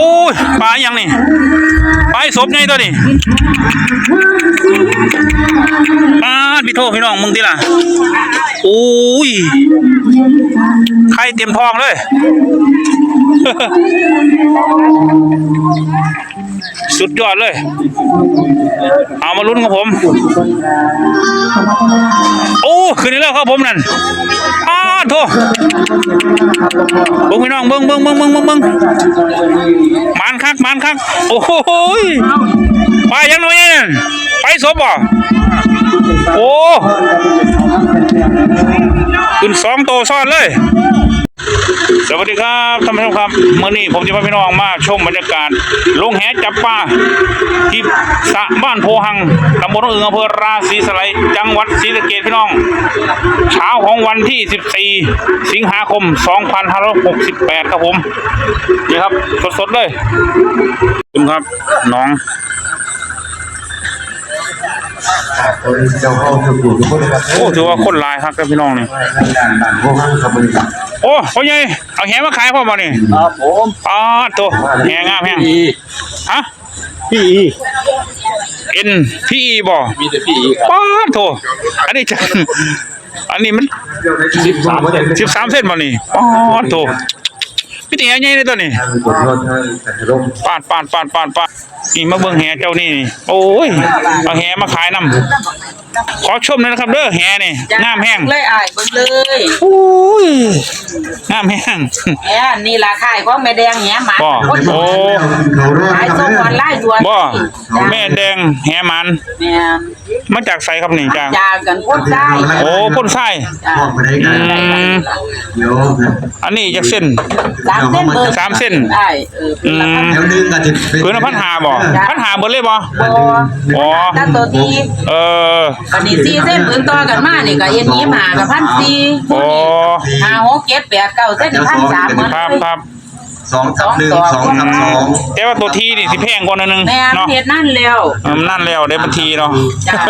อ้ยปลาอย่างนี่ปลาไอ้ศพไงตัวนี้ปลาพี่โทพี่น้องมึงติล่ะโอ้ยไข่เต็มทองเลยสุดยอดเลย เอามาลุ้นกับผม โอ้ขึ้นอีกแล้วครับผมนั่น อ้าโถเบิ้งพี่น้องเบิ้งเบิ้งเบิ้งเบิ้งเบิ้งเบิ้งมันคักมันคักโอ้โหไปยังไงเนี่ยไปศพบ่โอ้ขึ้นสองโตซ้อนเลย สวัสดีครับท่านผู้ชมครับเมื่อนี้ผมจะพาพี่น้องมาชมบรรยากาศลงแหจับปลาที่สระบ้านโพหังตำบลหนองอึ่งอำเภอราศีสไลจังหวัดศรีสะเกษพี่น้อง เช้าของวันที่ 14 สิงหาคม 2568 ครับผมนี่ครับ สดๆเลยคุณครับน้องคนเจ้าเข้าสุขุมทุกคนครับโอ้ถือว่าคนลายครับพี่น้องนี่ด้านด้านพวกนั้นครับบริษัทโอ้พ่อใหญ่เอาแหมาขายพ่อมานี่ครับผมอ๋อตัวแหงามแห้งฮะพี่อีเอ็นพี่บ่มีแต่พี่อีครับป้าดโถอันนี้จะอันนี้มันสิบสามเปอร์เซ็นต์สิบสามเส้นมานี่ป้าดโถพี่ตีแหใหญ่เลยตัวนี้ทางกดรถทางแต่ร่มปาดปาดปาดปาดปาดนี่มาเบิ่งแหเจ้านี่นี่โอ้ยเอาแหมาขายนำ ขอชมหนอยนะครับเด้อแหนี่งามแห้งเลยอ่ายเบิ่งเลยโอ้ยงามแห้งแหมนี่ราคายของแม่แดงแหหมาบ่คนโอ้เขารอดขายคส่รับงออนไลน์ด่วนบ่แม่แดงแหมันแม่นมาจากไสครับนี่จ้าจากันพ่นได้โอ้พ่นไส้จ้าบอกไปได้กันอืมเดี๋ยวอันนี้จากเส้นสามเส้นเบอร์สามเส้นได้เออเป็นละพันเดี๋ยวนึงก็จะคืนละพันหาบ่พันหาเบิดเลยบ่ บ่อ๋อถ้าตัวที่เออปานนี้สี่เส้นเบิ่งต่อกันมานี่ก็เอ็นนี้มากับพันสี่โอ้ห้าหกเจ็ดแปดเก้าเส้นพันสามหมดครับเลยครับ สองทับหนึ่งสองทับสองแต่ว่าตัวทีนี่สิแพงกว่าหนอยนึงแม่นเนาะเฮ็ดนั่นแล้วเออมันนั่นแล้วได้บัญทีเนาะ จ้า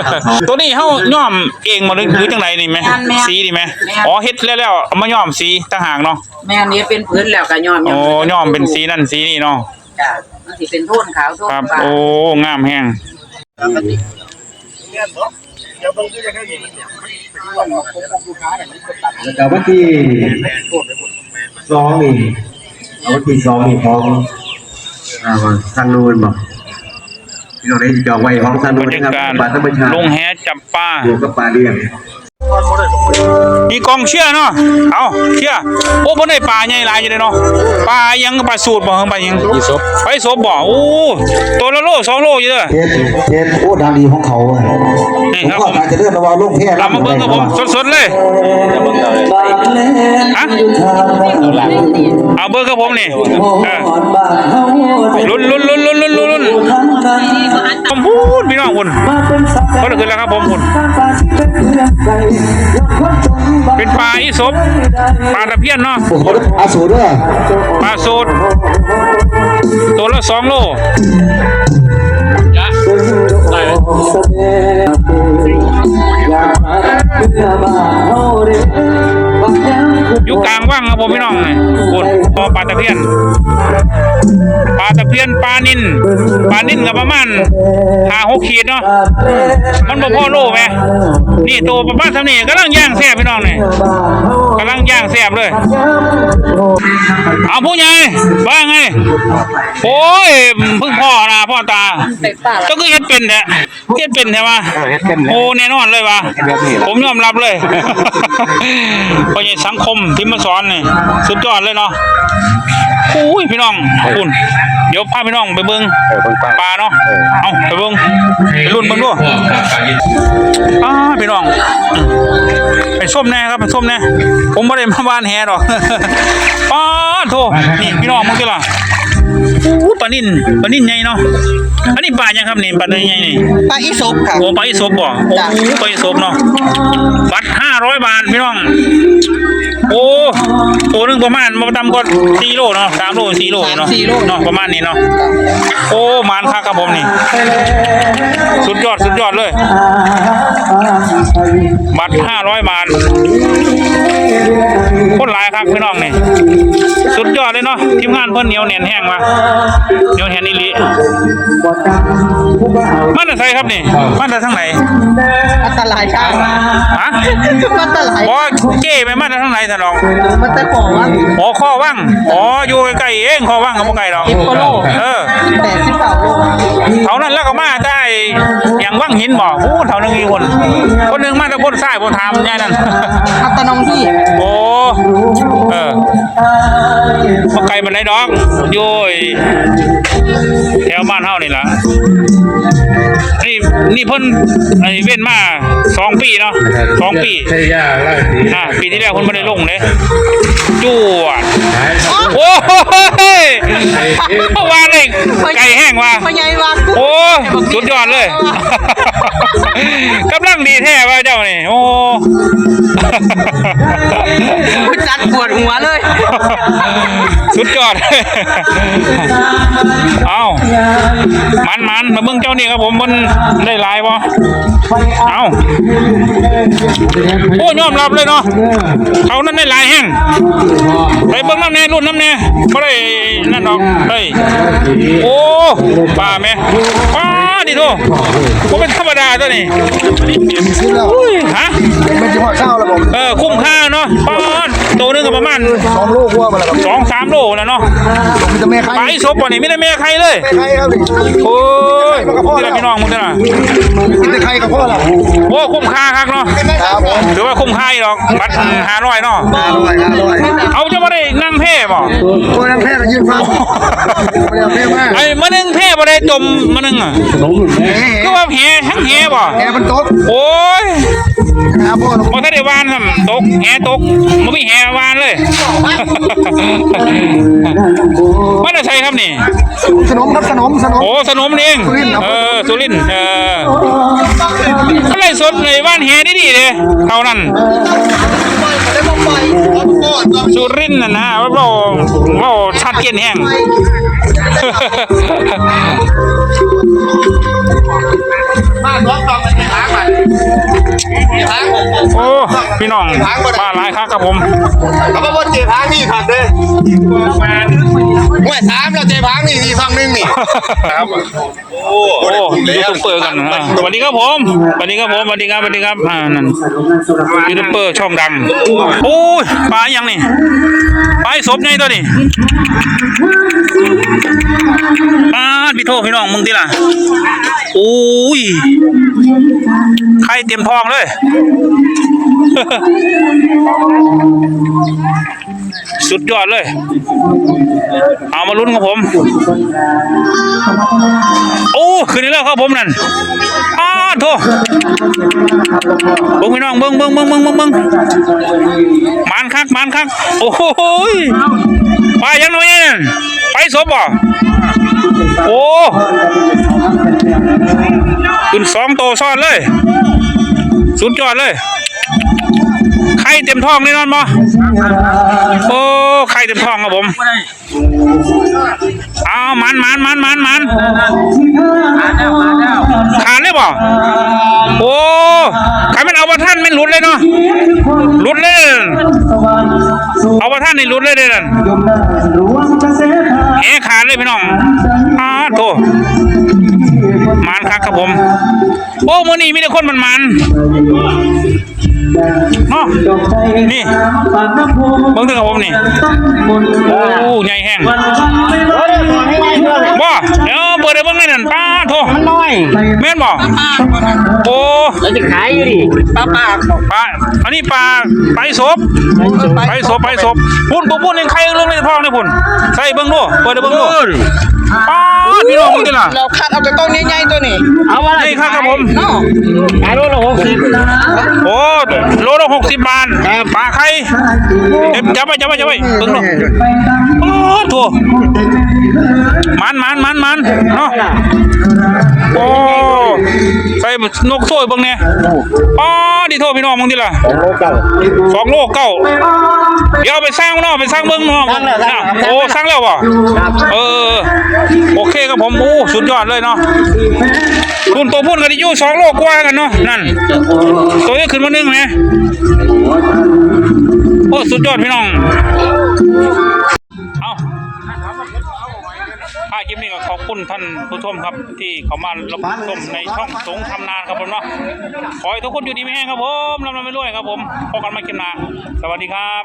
ตัวนี้เฮาย้อมเองมาหรือหรือจังไดนี่ไหมแม่นแม่นสีนี่ไหมแม่นอ๋อเฮ็ดแล้วแล้วเอามาย้อมสีต่างหากเนาะแม่นนี่เป็นพื้นแล้วก็ย้อมโอ้ย้อมเป็นสีนั่นสีนี่เนาะจ้ามันสิเป็นโทนขาวโทนครับ ฟ้าโอ้งามแฮงแล้วก็วันที่สองนี่ วันที่สองนี่ของอ่าทางนู้นบอกที่เราได้จองไว้ของทางบนู้รนรยานะครับกาศบาทธรรมชาติลงแหจับปลาอยู่กับปลาเลี้ยง มีกองเชื่อเนาะ เอาเชื่อโอ้บ่ได้ปลาใหญ่หลายอยู่เลยเนาะ ปลายังปลาสูตรบ่เฮงปลายังไปซบไปซบบ่โอ้ตัวละโลสองโลอยู่เด้อเทศเทศโอ้ดังดีของเขาอะนี่ผมครับก็ผมอาจจะเลื่อนระวังลงแพร่เรามาเบิ่งกับผมสดๆเลยฮะเอาเบิ่งกับผมนี่เออลุ้นลุ้นลุ้นลุ้นลุ้นลุ้นลุ้นผมพูดพี่น้องคุณก็เลยขึ้นแล้วครับผมคุณ เป็นปลาอีสบปลาตะเพียนเนาะโอ้โหอาสูรด้วยปลาสูตรตัวละสองโลอยู่กลาง ว่างครับผมพี่น้องนี่คุณพอปลาตะเพียนปลาตะเพียนปลานินปลานินกับประมาณห้าหกขีดเนาะมันบ่พอโลไหมนี่ตัวประมาณเท่านี้กำลังย่างแซ่บพี่น้องนี่กำลังย่างแซ่บเลยเอาผู้ใหญ่ว่าไงโอ้ยเพิ่งพ่อนะพ่อตาเป็นป่าก็คือเฮ็ดเป็นแท้เฮ็ดเป็นใช่ปะโอ้แน่นอนเลยวะผมยอมรับเลยพ่อใหญ่สังคมที่มาสอนนี่สุดยอดเลยเนาะโอ้ยพี่น้องคุณเดี๋ยวพาพี่น้องไปเบิ่งปลาเนาะเอาไปเบิ่งไปรุ่นเบิ่งด้วยอ้าพี่น้องไปส้มแน่ครับไปส้มแน่ผมไม่ได้มาบ้านแฮดอกป้าโทนี่พี่น้องมึงสิล่ะอู้ปลานิ่นปลานิ่นใหญ่เนาะอันนี้ปลายังครับนี่ปลาใหญ่นี่ปลาอีสบค่ะโอ้ปลาอีสบบ่โอ้จ้ะปลาอีสบเนาะบัตรห้าร้อยบาทพี่น้อง โอ้ตัวหนึงประมาณมาตำก็สี่โลเนาะสามโลสี่โลเนาะเนาะประมาณนี้เนาะโอ้มานคักครับผมนี่ สุดยอดสุดยอดเลย บัตรห้าร้อยบาท คนหลายครับพี่น้องนี่สุดยอดเลยเนาะทีมงานเพิ่นเหนียวแน่นแห้งว่ะเหนียวแน่นอีหลีมันจะใส่ครับนี่มันจะทางไหนอันตรายช่างฮะมันอันตรายบ่เก้ไปมันจะทางไหนท่านรองมันจะขอว่าอ๋อข้อว่างอ๋ออยู่ใกล้ๆเองข้อว่างกับบ่ไกลดอกสิบกว่าโลเออแต่สิบเก้าโลเท่านั้นแล้วก็มาได้อย่างว่างหินบ่โอ้เท่านึงอีกคนคนหนึงมาแต่คนซ้ายผมถามยายนั่นอัตนองที่โอ้ เออบ่ไกลมันได้ดอกอยู่ไอ้แถวบ้านเฮานี่ล่ะนี่นี่เพิ่นไอเว้นมาสองปีเนาะสองปีใช่ยาไล่สีอ่าปีที่แล้วเพิ่นบ่ได้ลงเลยจวดหายโอ้ย ว่าเลยไก่แห้งว่ะพ่อใหญ่ว่าโอ้ยสุดยอดเลยกำลังดีแท้ว่าเจ้านี่โอ้ผู้จัด ปวดหัวเลย สุดยอด เอามันมันมาเบิ่งเจ้านี่ครับผมมันได้หลายบ่เอาโอ้ยอมรับเลยเนาะเขานั้นได้หลายแห้งไปเบิ่งน้ำแน่รุ่นน้ำแน่บ่ได้นั่นดอกเฮ้ยโอ้ป้าแม่ป้าดิโตบ่เป็นธรรมดาตัวนี้ซื้อแล้วอุ้ยฮะ ณสองโลกว่ามาแล้วครับสองสามโลแล้วเนาะมีแต่แม่ใครไปศพบ่นี่ไม่ได้แม่ใครเลยใครครับนี่โอ้ยนี่แหละพี่น้องมึงเด้อน่ะมีแต่ใครกับพ่อละโอ้คุ้มค่าครับเนาะครับผมถือว่าคุ้มค่าอีหรอกบัตรห้าร้อยเนาะห้าร้อยห้าร้อยเอาจะมาได้นั่งเพ่บ่โอ้ยน้ำแพ้ก็ยืนฟังไม่ได้เอาแพ้มากไอ้มานึงเพ่ บ่ได้จมมานึงอะก็ว่าแหทั้งแหบ่แหมันตก โอ้ยบ่ทันได้วานครับตกแหตกบ่มีแหวานเลย มันจะใช่ครับนี่ สนมครับสนมสนม โอ้สนมนี่เองเออสุรินทร์เอออะไรสดในบ้านแฮดีดีๆเลยเท่านั้น สุรินทร์น่ะนะว่าเราเราชัดเจนแห้งโอ้พี่น้องบ้านหลายครับครับผมเขาบอกว่าเจ๊พังนี่ขัดเลย ห่วยสามเราเจ๊พังนี่นี่ฟังนึงนี่ครับ โอ้โอ้ยูทูบเบอร์กันนะสวัสดีครับผมสวัสดีครับผมสวัสดีครับสวัสดีครับอ่านั่นยูทูบเบอร์ช่องดังโอ้ยปลาอย่างนี่ปลาไอ้ศพไงตัวนี้ปลาพี่โทพี่น้องมึงทีล่ะโอ้ยไข่เต็มทองเลย สุดยอดเลย เอามาลุ้นกับผม โอ้ขึ้นอีกแล้วครับผมนั่นอ้าโถเบิ้งพี่น้องเบิ้งเบิ้งเบิ้งเบิ้งเบิ้งเบิ้งมันคักมันคักโอ้โหยไปยังหน่อยไปศพบ่โอ้ขึ้นสองโตซ้อนเลย สุดยอดเลย ไข่เต็มท้องแน่นอนบ่โอ้ไข่เต็มท้องครับผมเอามันมันมันมันมันขาดเลยบ่โอ้ใครมันเอาประท่านไม่หลุดเลยเนาะหลุดเลยเอาประท่านนี่หลุดเลยเด้อนั่นแหขาดเลยพี่น้องอ้าโถมันคักครับผม โอ้มื้อนี้มีแต่คนมันมัน เนาะนี่เบิ่งถึงกับผมนี่โอ้ใหญ่แห้งบ่เดี๋ยวเปิดได้เบิ่งได้นั่นป้าโทมันน้อยแม่นบ่โอ้แล้วจะขายอยู่ดิปลาปากปลาอันนี้ปลาไปศพไปศพไปศพพุ่นปุ๊บพุ่นยังใครเรื่องในท้องนี่พุ่นใส่เบิ่งดูเปิดได้เบิ่งดูป้า พี่น้องมึงติล่ะเราคัดเอาไปกล้องใหญ่ๆตัวนี้เอาว่านี่ครับครับผม เนาะขายโลละหกสิบโอ้โลละหกสิบบาทปลาไข่เอ็มจับไปจับไปจับไปเบิ่งดูโอ้โถมันมันมันมันเนาะโอ้ใส่นกโซ่เบิ่งเนี่ยป้าดิโทษพี่น้องมึงดิล่ะสองโลเก้าเดี๋ยวเอาไปสร้างเนาะไปสร้างเบิ่งเนาะโอ้สร้างแล้วบ่เออ โอเคครับผมโอ้สุดยอดเลยเนาะรุ่นตัวพุ่นกันอยู่สองโลกว่ากันเนาะนั่น ตัวนี้ขึ้นมาหนึ่งไหมโอ้สุดยอดพี่น้อง คุณท่านผู้ชมครับที่เขามารับชมในช่องสงทำนานครับผมเนาะขอให้ทุกคนอยู่ดีไม่แห้งครับผมรำลำไม่รวยครับผมพบกันใหมาคลิปหน้าสวัสดีครับ